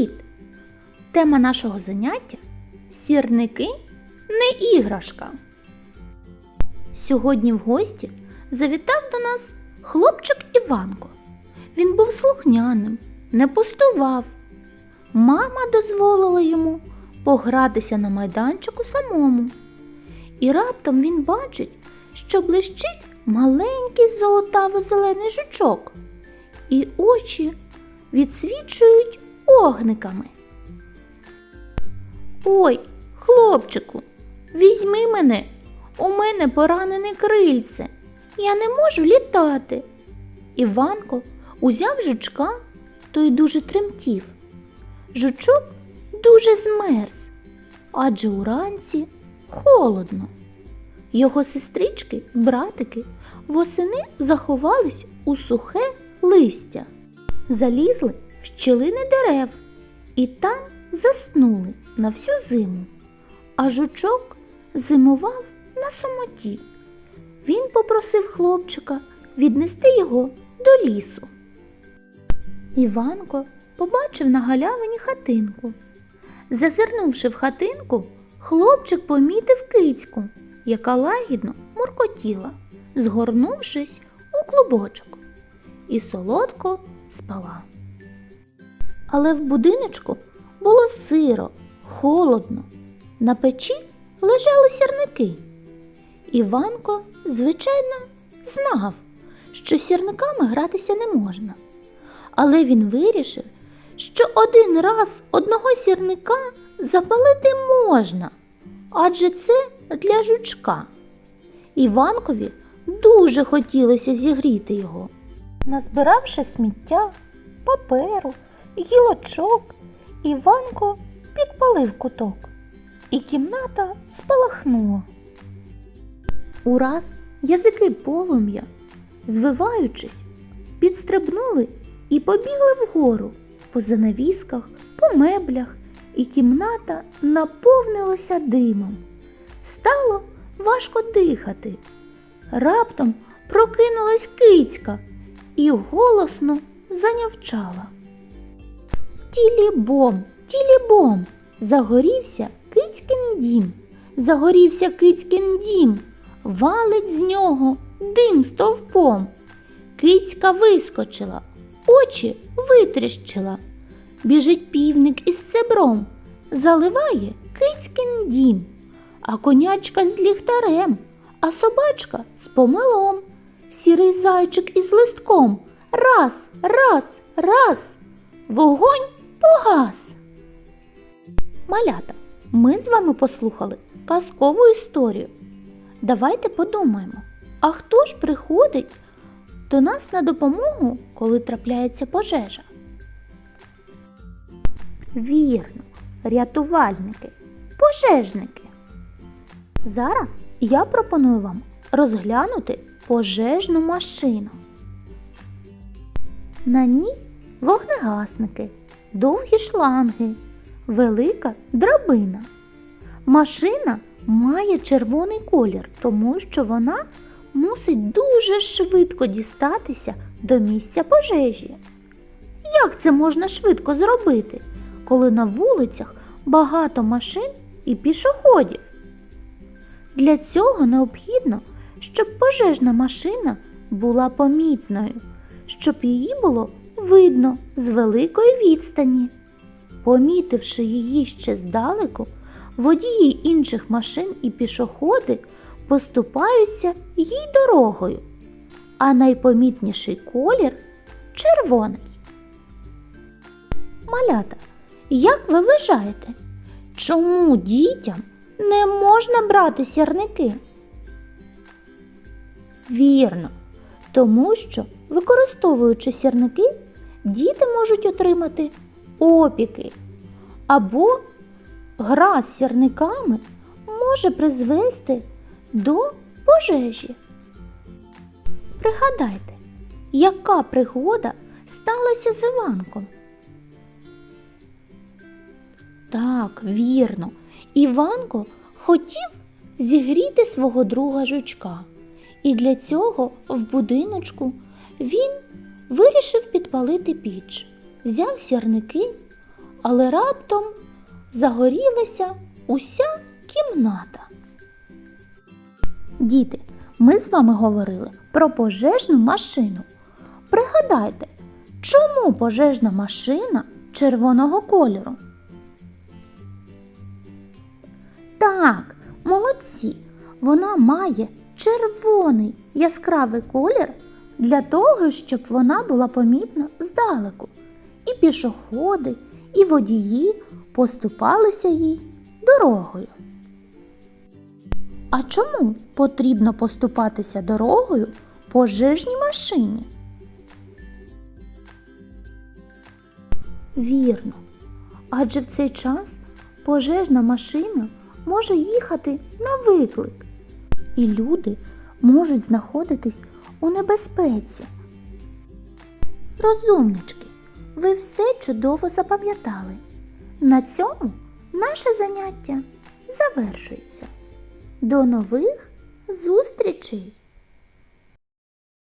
Привіт! Тема нашого заняття сірники не іграшка. Сьогодні в гості завітав до нас хлопчик Іванко. Він був слухняним, не пустував. Мама дозволила йому погратися на майданчику самому. І раптом він бачить, що блищить маленький золотаво-зелений жучок, і очі відсвічують огниками. Ой, хлопчику, візьми мене, у мене поранене крильце. Я не можу літати. Іванко узяв жучка, той дуже тремтів. Жучок дуже змерз, адже уранці холодно. Його сестрички, братики восени заховались у сухе листя, залізли щілини дерев і там заснули на всю зиму. А жучок зимував на самоті. Він попросив хлопчика віднести його до лісу. Іванко побачив на галявині хатинку. Зазирнувши в хатинку, хлопчик помітив кицьку, яка лагідно муркотіла, згорнувшись у клубочок, і солодко спала. Але в будиночку було сиро, холодно. На печі лежали сірники. Іванко, звичайно, знав, що сірниками гратися не можна. Але він вирішив, що один раз одного сірника запалити можна, адже це для жучка. Іванкові дуже хотілося зігріти його. Назбиравши сміття, паперу, гілочок, Іванко підпалив куток, і кімната спалахнула. Ураз язики полум'я, звиваючись, підстрибнули і побігли вгору по занавісках, по меблях, і кімната наповнилася димом. Стало важко дихати. Раптом прокинулась кицька і голосно занявчала. Тілібом, тілібом, загорівся кицькин дім, загорівся кицькин дім, валить з нього дим стовпом. Кицька вискочила, очі витріщила. Біжить півник із цебром, заливає кицькин дім, а конячка з ліхтарем, а собачка з помилом, сірий зайчик із листком. Раз, раз, раз, вогонь погас. Малята, ми з вами послухали казкову історію. Давайте подумаємо, а хто ж приходить до нас на допомогу, коли трапляється пожежа? Вірно, рятувальники, пожежники. Зараз я пропоную вам розглянути пожежну машину. На ній вогнегасники, довгі шланги, велика драбина. Машина має червоний колір, тому що вона мусить дуже швидко дістатися до місця пожежі. Як це можна швидко зробити, коли на вулицях багато машин і пішоходів? Для цього необхідно, щоб пожежна машина була помітною, щоб її було видно з великої відстані. Помітивши її ще здалеку, водії інших машин і пішоходи поступаються їй дорогою, а найпомітніший колір червоний. Малята, як ви вважаєте, чому дітям не можна брати сірники? Вірно, тому що, використовуючи сірники, діти можуть отримати опіки або гра з сірниками може призвести до пожежі. Пригадайте, яка пригода сталася з Іванком? Так, вірно, Іванко хотів зігріти свого друга жучка, і для цього в будиночку він вирішив підпалити піч, взяв сірники, але раптом загорілася уся кімната. Діти, ми з вами говорили про пожежну машину. Пригадайте, чому пожежна машина червоного кольору? Так, молодці. Вона має червоний яскравий колір для того, щоб вона була помітна здалеку. І пішоходи, і водії поступалися їй дорогою. А чому потрібно поступатися дорогою пожежній машині? Вірно. Адже в цей час пожежна машина може їхати на виклик, і люди можуть знаходитись у небезпеці. Розумнички, ви все чудово запам'ятали. На цьому наше заняття завершується. До нових зустрічей!